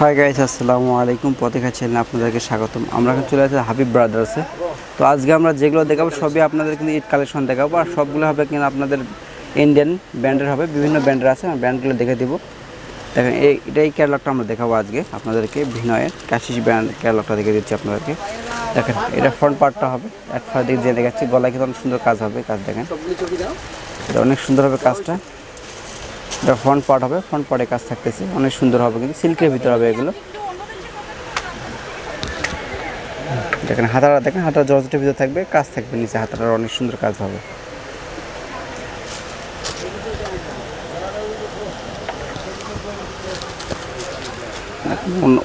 Hi guys আসসালামু আলাইকুম। পথেখা চ্যানেলে আপনাদেরকে স্বাগতম। আমরা এখন চলে আসছি হাবিব ব্রাদার্সে তো আজকে আমরা যেগুলো দেখাবো, সবই আপনাদের কিন্তু ঈদ কালেকশন দেখাবো। আর সবগুলো হবে কিন্তু আপনাদের ইন্ডিয়ান ব্র্যান্ডের হবে। বিভিন্ন ব্র্যান্ডের আছে, আমি ব্র্যান্ডগুলো দেখে দিব। দেখেন, এই, এটাই ক্যাটালগটা আমরা দেখাবো আজকে আপনাদেরকে। ভিনয়ের ক্যাশিস ব্র্যান্ড ক্যাটালগটা দেখে দিচ্ছি আপনাদেরকে। দেখেন, এটা ফ্রন্ট পার্টটা হবে। এক ফার দিক দিয়ে দেখাচ্ছি। গলায় কিন্তু অনেক সুন্দর কাজ হবে কাজ দেখেন। এটা অনেক সুন্দর হবে কাজটা। এটা ফ্রন্ট পার্ট হবে ফ্রন্ট পার্টে কাজ থাকতেছে। অনেক সুন্দর হবে কিন্তু সিল্কের ভিতর হবে এগুলো। দেখেন হাতারা দেখেন, হাতার জর্জেটের ভিতর থাকবে, কাজ থাকবে নিচে, হাতাটার অনেক সুন্দর কাজ হবে।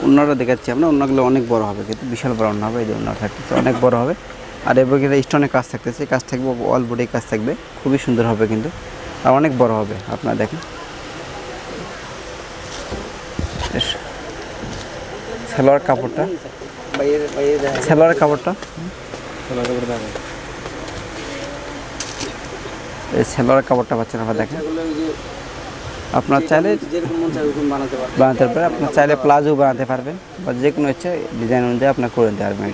অন্যরা দেখাচ্ছি আমরা, অন্যগুলো অনেক বড় হবে কিন্তু, বিশাল বড় অন্য হবে, এই যে অন্য থাকতেছে, অনেক বড় হবে। আর এবার স্টোনের কাজ থাকতেছে কাজ থাকবে অল বডি কাজ থাকবে, খুবই সুন্দর হবে কিন্তু। আর অনেক বড় হবে, আপনারা দেখেন। সালোয়ার কাপড়টা। সালোয়ার কাপড়টা। এই সালোয়ার কাপড়টা পাচ্ছেন আপনারা দেখেন। আপনার চাইলে বানাতে পারবেন। আপনার চাইলে প্লাজো বানাতে পারবেন বা যে কোনো ইচ্ছে ডিজাইন অনুযায়ী আপনার করে নিতে পারবেন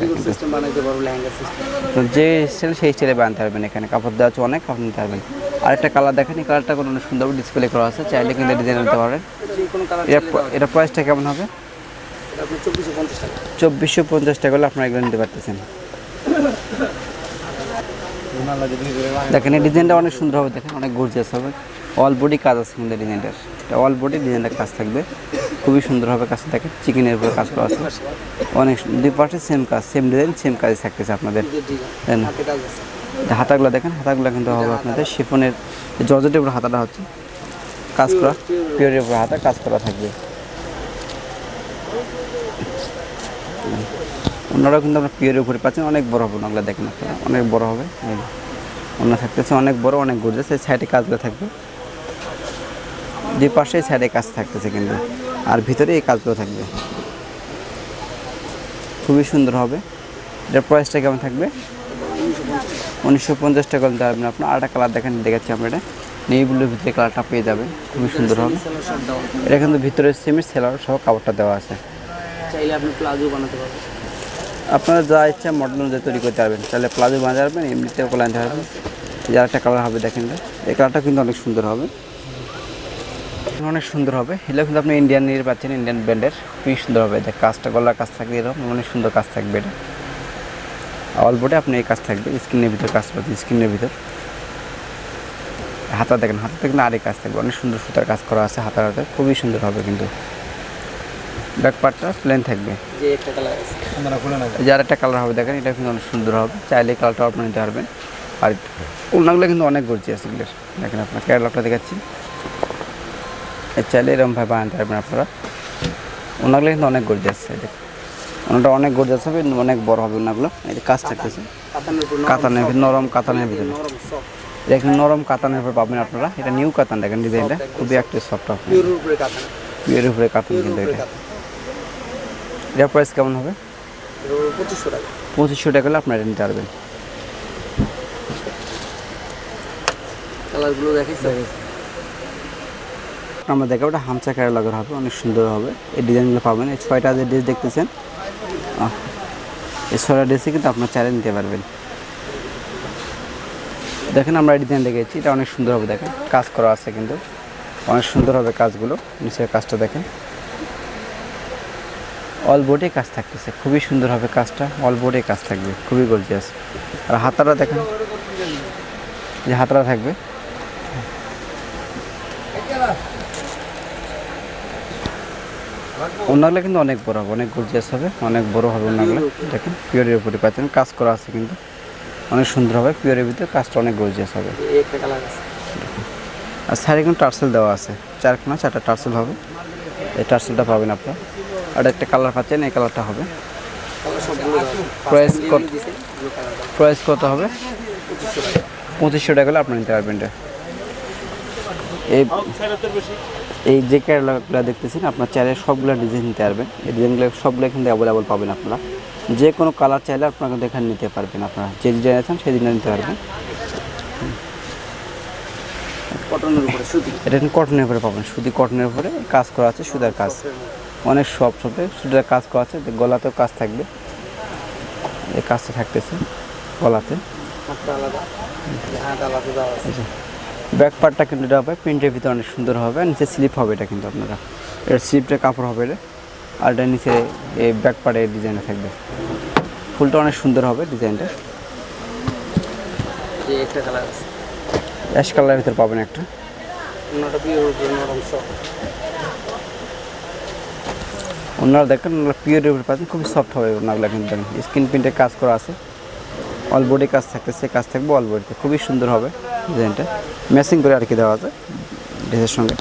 তো যে স্টাইল সেই স্টাইলে বানাতে পারবেন এখানে। কাপড় দেওয়া আছে অনেক কাপড় নিতে পারবেন। আরেকটা কালার দেখেন এই কালারটা কোনো সুন্দর ডিসপ্লে করা আছে। চাইলে কিন্তু ডিজাইন নিতে পারবেন। এটা প্রাইসটা কেমন হবে? চব্বিশশো পঞ্চাশ টাকা। হলে আপনারা এগুলো নিতে পারতেছেন। দেখেন এই ডিজাইনটা অনেক সুন্দর হবে দেখেন অনেক গর্জিয়াস হবে। অল বডি কাজ আছে কিন্তু ডিজাইনটার। এটা অল বডি ডিজাইনটার কাজ থাকবে। খুবই সুন্দরভাবে কাজটা দেখেন চিকেনের উপরে কাজ করা আছে। অনেক দুই পাশে সেম কাজ সেম ডিজাইন সেম কাজ থাকতেছে আপনাদের। তাই হাতাগুলো দেখেন, হাতাগুলো কিন্তু হবে আপনাদের শিফনের জর্জেটের উপর হাতাটা হচ্ছে। কাজ করা পিওরের উপর হাতা কাজ করা থাকবে। অন্যরাও কিন্তু আপনার পিওরের উপরে পাচ্ছেন, অনেক বড় হবে ওগুলো দেখেন আপনারা, অনেক বড় হবে। অন্য থাকতেছে অনেক বড়, অনেক গর্জেস এই সাইডে কাজগুলো থাকবে। দুই পাশে সাইডে কাজ থাকতেছে কিন্তু। আর ভিতরে এই কাজগুলো থাকবে। খুবই সুন্দর হবে। এটার প্রাইসটা কেমন থাকবে? উনিশশো পঞ্চাশ টাকা পারবেন আপনার আরেকটা কালার দেখেন দেখাচ্ছি আমরা এটা নেই ব্লুর ভিতরে কালারটা পেয়ে যাবেন। খুবই সুন্দর হবে। এটা কিন্তু ভিতরে সেমি সেলার সহ কাপড়টা দেওয়া আছে। চাইলে আপনি প্লাজো বানাতে পারবেন। আপনারা যা ইচ্ছা মডেল অনুযায়ী তৈরি করতে পারবেন। তাহলে প্লাজো বানাতে পারবেন এমনিতেও আনতে পারবেন। যার একটা কালার হবে দেখেন। এই কালারটা কিন্তু অনেক সুন্দর হবে। অনেক সুন্দর হবে। এগুলো কিন্তু আপনি ইন্ডিয়ান নিয়ে পাচ্ছেন ইন্ডিয়ান ব্র্যান্ডের খুবই সুন্দর হবে। দেখ কাজটা গলার কাজ থাকবে এরকম অনেক সুন্দর কাজ থাকবে এটা। অল্পটে আপনি এই কাজ থাকবে স্ক্রিনের ভিতর কাজ পাচ্ছেন স্ক্রিনের ভিতর। হাতা দেখেন হাতা দেখেন আরেক কাজ থাকবে। অনেক সুন্দর সুতার কাজ করা আছে হাতার হাতে খুবই সুন্দর হবে কিন্তু। ব্যাক পার্টটা প্লেন থাকবে। যার একটা কালার আছে। এই যে আরেকটা কালার হবে দেখেন এটা কিন্তু অনেক সুন্দর হবে। চাইলে কালারটা আপনি নিতে পারবেন। আর ওনাগুলো কিন্তু অনেক গর্জি আছে এগুলোর। দেখেন আপনার ক্যাটালগটা দেখাচ্ছি। চাইলে এরকমভাবে বানাতে পারবেন আপনারা। ওনাগুলো কিন্তু অনেক গর্জি আছে এই দেখেন। ওনাটা অনেক গর্জিয়াস হবে অনেক বড় হবে ওনাগুলো। এই যে কাজ থাকতেছে। কাতানের নরম কাতানের ভিতরে। দেখেন নরম কাতানের উপর পাবেন আপনারা। এটা নিউ কাতান দেখেন ডিজাইনটা খুবই একটা সফট হবে। পিওর উপরে কাতান। কিন্তু এটা। এটার প্রাইস কেমন হবে? পঁচিশশো টাকা। পঁচিশশো টাকা হলে আপনারা এটা নিতে পারবেন। কালারগুলো দেখেছি আমরা দেখাবো ওটা হামচা ক্যাটালগের হবে, অনেক সুন্দর হবে। এই ডিজাইনগুলো পাবেন, এই ছয়টা যে ড্রেস দেখতেছেন এই ছয়টা ড্রেসে কিন্তু আপনার চাইলে নিতে পারবেন। দেখেন আমরা এই ডিজাইন দেখেছি এটা অনেক সুন্দর হবে, দেখেন, কাজ করা আছে কিন্তু। অনেক সুন্দর হবে কাজগুলো, নিচের কাজটা দেখেন। অল বোর্ডে কাজ থাকতেছে, খুবই সুন্দর হবে কাজটা অল বোর্ডে কাজ থাকবে, খুবই গর্জিয়াস আর হাতাটা দেখেন, যে হাতাটা থাকবে ওনাগুলো কিন্তু অনেক বড় হবে অনেক গর্জিয়াস হবে অনেক বড় হবে ওনাগুলো দেখেন পিওরের উপরে পাচ্ছেন কাজ করা আছে কিন্তু অনেক সুন্দর হবে পিওরের ভিতরে কাজটা অনেক গর্জিয়াস হবে। আর সাইডে কিন্তু টার্সেল দেওয়া আছে চারখানা চারটা টার্সেল হবে। এই টার্সেলটা পাবেন আপনার। আর একটা কালার পাচ্ছেন এই কালারটা হবে। প্রাইস কত? প্রাইস কত হবে? পঁচিশশো টাকা পঁচিশশো টাকা হলে আপনি নিতে পারবেন এটা। এই এই যে ক্যাটালগুলো দেখতেছেন আপনার চাইলে সবগুলো ডিজাইন নিতে পারবেন। এই ডিজাইনগুলো সবগুলো কিন্তু অ্যাভেলেবল পাবেন আপনারা। যে কোনো কালার চাইলে আপনারা কিন্তু এখানে নিতে পারবেন আপনারা। যে ডিজাইন আছেন সেই ডিজাইন নিতে পারবেন। কটনের উপরে সুতি? এটা কটনের উপরে পাবেন। সুতি কটনের উপরে কাজ করা আছে সুতার কাজ। অনেক সব হবে সুতার কাজ করা আছে গলাতেও কাজ থাকবে। এই কাজটা থাকতেছে গলাতে। আলাদা। আলাদা ব্যাক পার্টটা কিন্তু এটা হবে প্রিন্টের ভিতরে অনেক সুন্দর হবে আর নিচে স্লিপ হবে এটা কিন্তু আপনারা। এর স্লিপটা কাপড় হবে এটা আর এটা নিচে এই ব্যাক পার্টের ডিজাইনটা থাকবে। ফুলটা অনেক সুন্দর হবে ডিজাইনটা অ্যাশ কালারের ভিতরে পাবেন একটা। পিওর ওনারা দেখেন ওনারা পিওরের উপরে পাচ্ছেন খুবই সফট হবে ওনাগুলো কিন্তু দেখেন। স্ক্রিন প্রিন্টের কাজ করা আছে। অল বডি কাজ থাকতেছে কাজ থাকবে অল বডিতে খুবই সুন্দর হবে। ডিজাইনটা। ম্যাচিং করে আর কি দেওয়া আছে ড্রেসের সঙ্গে।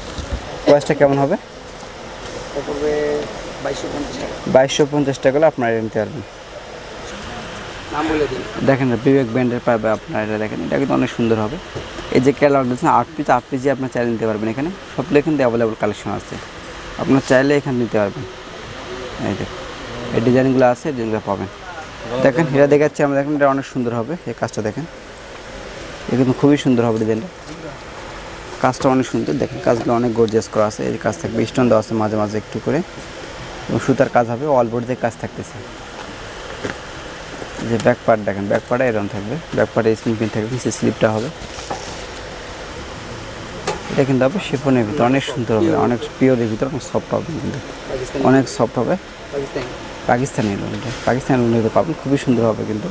প্রাইসটা কেমন হবে? বাইশশো পঞ্চাশ টাকা করে আপনারা এটা নিতে পারবেন দেখেন না, বিবেক ব্র্যান্ডের পাবে আপনারা এটা দেখেন এটা কিন্তু অনেক সুন্দর হবে। এই যে ক্যালার দিচ্ছেন আট পিস আট পিসই আপনার চাইলে নিতে পারবেন এখানে। সব সবগুলো কিন্তু অ্যাভেলেবল কালেকশন আছে। আপনার চাইলে এখানে নিতে পারবেন। এই দেখুন এই ডিজাইনগুলো আছে ডিজাইনগুলো পাবেন। দেখেন এটা দেখাচ্ছি আমরা দেখেন এটা অনেক সুন্দর হবে এই কাজটা দেখেন। কিন্তু খুবই সুন্দর হবে ডিজাইনটা কাজটা অনেক সুন্দর। দেখেন কাজগুলো অনেক গর্জিয়াস করা আছে। এই কাজ থাকবে স্টোন দেওয়া আছে মাঝে মাঝে একটু করে। এবং সুতার কাজ হবে অল বডিতে কাজ থাকতেছে। যে ব্যাক পার্ট দেখেন ব্যাক পার্টে এরকম থাকবে। ব্যাক পার্টে স্ক্রিন প্রিন্ট থাকবে নিচে স্লিপটা হবে। এটা কিন্তু হবে শিফনের ভিতরে অনেক সুন্দর হবে। অনেক পিওরের ভিতরে অনেক সফট হবে কিন্তু। অনেক সফট হবে। পাকিস্তানি। লোন পাকিস্তানি লোন পাবেন খুবই সুন্দর হবে কিন্তু।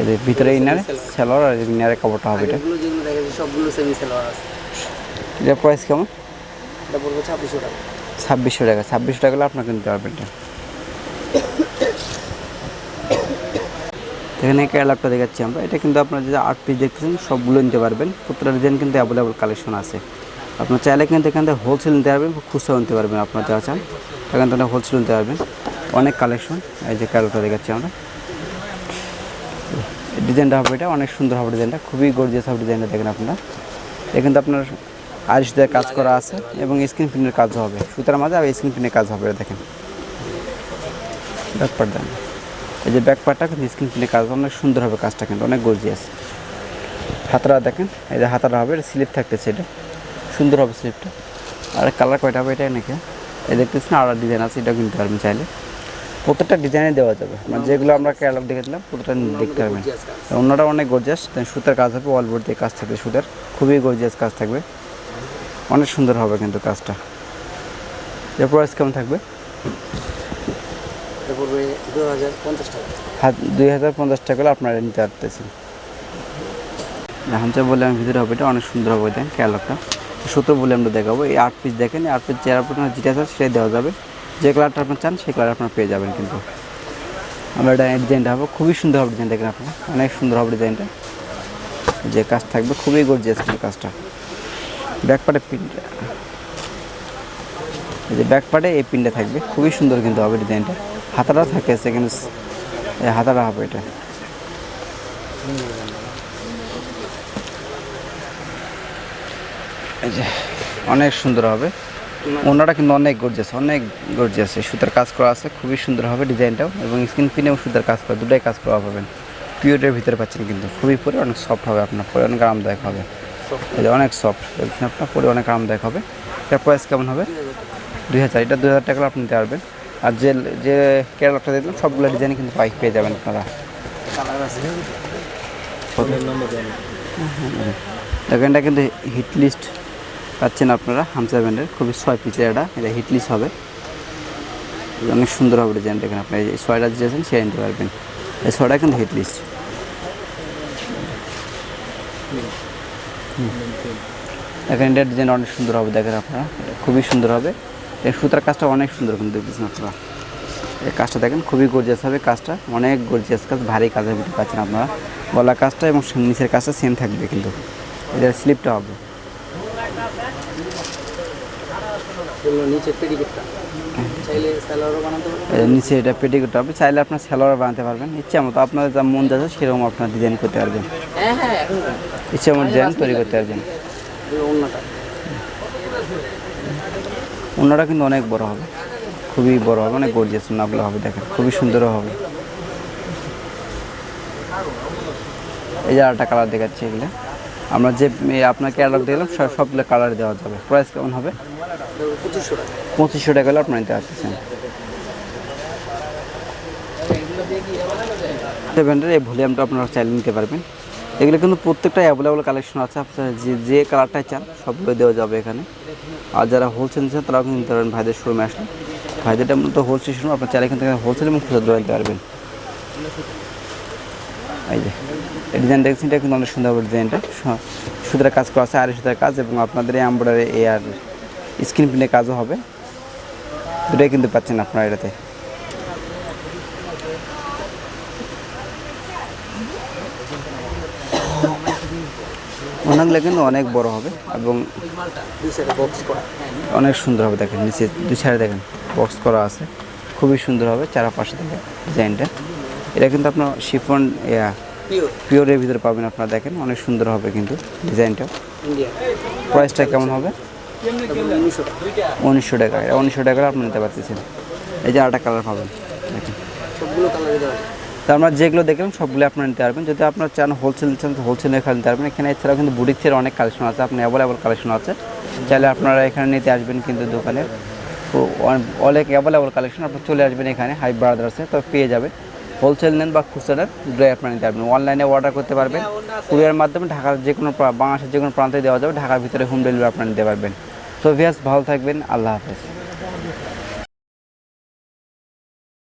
এই যে ভিতরে ইনারে সেলর আর ইনারে কাপড়টা হবে এটা। যেগুলো দেখা যায় সবগুলো সেমি সেলোয়ার আছে। এটা প্রাইস কেমন? এটা পড়বে ছাব্বিশশো টাকা। ছাব্বিশশো টাকা। ছাব্বিশশো টাকা হলে আপনার কিনতে পারবেন এটা এখানে ক্যালাপটা দেখাচ্ছি আমরা। এটা কিন্তু আপনার যে আট পিস দেখতেছেন সবগুলো নিতে পারবেন। প্রত্যেকটা ডিজাইন কিন্তু অ্যাভেলেবল কালেকশন আছে। আপনার চাইলে কিন্তু এখান থেকে হোলসেল নিতে পারবেন খুচরা নিতে পারবেন আপনার যা চান। এখান থেকে হোলসেল নিতে পারবেন। অনেক কালেকশন এই যে ক্যালাপটা দেখাচ্ছি আমরা। ডিজাইনটা হবে এটা, অনেক সুন্দর হবে ডিজাইনটা, খুবই গর্জিয়াস হবে ডিজাইনটা দেখেন আপনারা। এটা কিন্তু আপনার আরিশ দিয়ে কাজ করা আছে এবং স্ক্রিন প্রিন্টের কাজ হবে, সুতার মাঝে আর স্ক্রিন প্রিন্টের কাজ হবে এটা দেখেন। ব্যাক পার্ট দেন এই যে ব্যাক পার্টটা কিন্তু স্ক্রিন প্রিন্টের কাজ, অনেক সুন্দর হবে কাজটা কিন্তু, অনেক গর্জিয়াস হাতারা দেখেন, এই যে হাতারা হবে, এটা স্লিপ থাকতেছে এটা। সুন্দর হবে স্লিপটা আর কালার কয়টা হবে এটা নাকি? এই দেখতেছেন আর ডিজাইন আছে, এটাও কিনতে পারবেন চাইলে। প্রত্যেকটা ডিজাইনে দেওয়া যাবে। মানে যেগুলো আমরা ক্যালাপ দেখেছিলাম প্রত্যেকটা দেখতে পারবেন অন্যটা অনেক গর্জিয়াস সুতার কাজ হবে অল বোর্ড দিয়ে কাজ থাকবে সুতার। খুবই গর্জিয়াস কাজ থাকবে। অনেক সুন্দর হবে কিন্তু কাজটা। এর প্রাইস কেমন থাকবে? হাত দুই হাজার পঞ্চাশ টাকা। হলে আপনারা নিতে পারতেছেন। হামচা বলে আমি ভিতরে হবে এটা অনেক সুন্দর হবে দেন ক্যালকটা সত্তর বলে আমরা দেখাবো। এই আট পিস দেখেন আট পিস চেয়ার আপনার যেটা আছে সেটাই দেওয়া যাবে। যে কালারটা আপনার চান, সেই কালার আপনার পেয়ে যাবেন কিন্তু। আমরা এটা ডিজাইনটা হবে খুবই সুন্দর হবে ডিজাইন দেখেন আপনার অনেক সুন্দর হবে ডিজাইনটা যে কাজ থাকবে, খুবই গর্জিয়াস কিন্তু কাজটা। ব্যাক পার্টে প্রিন্ট এই যে ব্যাক পার্টে এই প্রিন্টটা থাকবে, খুবই সুন্দর কিন্তু হবে ডিজাইনটা হাতাটা থাকে কিন্তু এই হাতাটা হবে এটা। অনেক সুন্দর হবে। ওনাটা কিন্তু অনেক গর্জিয়াস অনেক গর্জিয়াস সুতার কাজ করা আছে খুবই সুন্দর হবে ডিজাইনটাও এবং স্ক্রিন পিনেও সুতার কাজ করা দুটাই কাজ করা পাবেন। পিওরের ভিতরে পাচ্ছেন কিন্তু খুবই পরে অনেক সফট হবে আপনার পরে অনেক আরামদায়ক হবে। অনেক সফট আপনার পরে অনেক আরামদায়ক হবে। এটার প্রাইস কেমন হবে? দুই হাজার এটা দুই হাজার টাকা আপনি নিতে পারবেন। আর যে যে কেরালাটা দেখলাম সবগুলো ডিজাইন কিন্তু বাইক পেয়ে যাবেন আপনারা। দেখেন এটা কিন্তু হিট লিস্ট পাচ্ছেন আপনারা হামসা ব্যান্ডের খুবই ছয় পিসের এটা এটা হিট লিস্ট হবে অনেক সুন্দর হবে ডিজাইন দেখেন আপনি, এই ছয়টা দিয়েছেন সে নিতে পারবেন। এই ছয়টা কিন্তু হিট লিস্ট দেখেন এটার ডিজাইন অনেক সুন্দর হবে, দেখেন আপনারা। খুবই সুন্দর হবে। এই সুতার কাজটা অনেক সুন্দর কিন্তু দেখতেছেন আপনারা। এই কাজটা দেখেন, খুবই গর্জিয়াস হবে কাজটা। অনেক গর্জিয়াস কাজ, ভারী কাজের ভিতরে পাচ্ছেন আপনারা। গলা কাজটা এবং নিচের কাজটা সেম থাকবে কিন্তু। এটার স্লিপটা হবে। নিচে এটা পেটিকোট হবে চাইলে আপনার স্যালোয়ার বানাতে পারবেন। ইচ্ছা মতো আপনার যা মন যাচ্ছে সেরকম আপনার ডিজাইন করতে পারবেন। হ্যাঁ হ্যাঁ ইচ্ছা মতো ডিজাইন তৈরি করতে পারবেন। অন্যটা কিন্তু অনেক বড় হবে। খুবই বড় হবে অনেক গর্জিয়াস ওনাগুলো হবে দেখেন। খুবই সুন্দরও হবে। এই যে আরেকটা কালার দেখাচ্ছে এগুলো। আমরা যে এ, আপনার ক্যাটালগ দিলাম সব- সবগুলো কালার দেওয়া যাবে। প্রাইস কেমন হবে? পঁচিশশো টাকা হলে আপনার নিতে ব্র্যান্ডের এই ভলিউমটা আপনারা চাইলে নিতে পারবেন। এগুলো কিন্তু প্রত্যেকটা অ্যাভেলেবল কালেকশন আছে। আপনারা যে যে কালারটাই চান সবগুলো দেওয়া যাবে এখানে। আর যারা হোলসেল নিচ্ছেন তারাও কিন্তু নিতে পারবেন ভাইদের শোরুমে আসলে। ভাইদেরটা মূলত হোলসেল শোরুম আপনার চাইলে এখান থেকে হোলসেল এবং খুচরা নিতে পারবেন। এই যে। ডিজাইন দেখছেন, এটা কিন্তু অনেক সুন্দর ডিজাইনটা সুতরাং কাজ করা আছে আর সুতরাং কাজ এবং আপনাদের এই এম্ব্রয়ডারি এই আর স্ক্রিন প্রিন্টের কাজও হবে। দুটাই কিন্তু পাচ্ছেন আপনারা এটাতে। ওনাগুলো কিন্তু অনেক বড় হবে এবং অনেক সুন্দর হবে দেখেন, নিচে দুই সাইডে দেখেন বক্স করা আছে। খুবই সুন্দর হবে চারপাশে দেখেন ডিজাইনটা এটা কিন্তু আপনার শিফন ইয়া পিওরের ভিতরে পাবেন আপনারা দেখেন অনেক সুন্দর হবে কিন্তু ডিজাইনটা। প্রাইসটা কেমন হবে? উনিশশো টাকা উনিশশো টাকা এটা উনিশশো টাকা আপনি নিতে পারতেছেন। এই যে আরেকটা কালার পাবেন দেখেন। তো আমরা যেগুলো দেখলাম সবগুলো আপনারা নিতে পারবেন। যদি আপনার চান হোলসেল চান তো হোলসেল এখানে নিতে পারবেন। এখানে এছাড়াও কিন্তু বুটিক্সের অনেক কালেকশন আছে আপনি অ্যাভেলেবল কালেকশন আছে। চাইলে আপনারা এখানে নিতে আসবেন কিন্তু দোকানে। তো অনেক অ্যাভেলেবল কালেকশন আপনি চলে আসবেন এখানে হাই ব্রাদার্সে তো পেয়ে যাবেন। হোলসেল নেন বা খুচরা নেন, দুটোই আপনারা নিতে পারবেন। অনলাইনে অর্ডার করতে পারবেন। কুরিয়ার মাধ্যমে ঢাকার যে কোনো বাংলাদেশের যে কোনো প্রান্তে দেওয়া যাবে। ঢাকার ভিতরে হোম ডেলিভারি আপনারা নিতে পারবেন। তো ভিয়াস ভালো থাকবেন। আল্লাহ হাফেজ।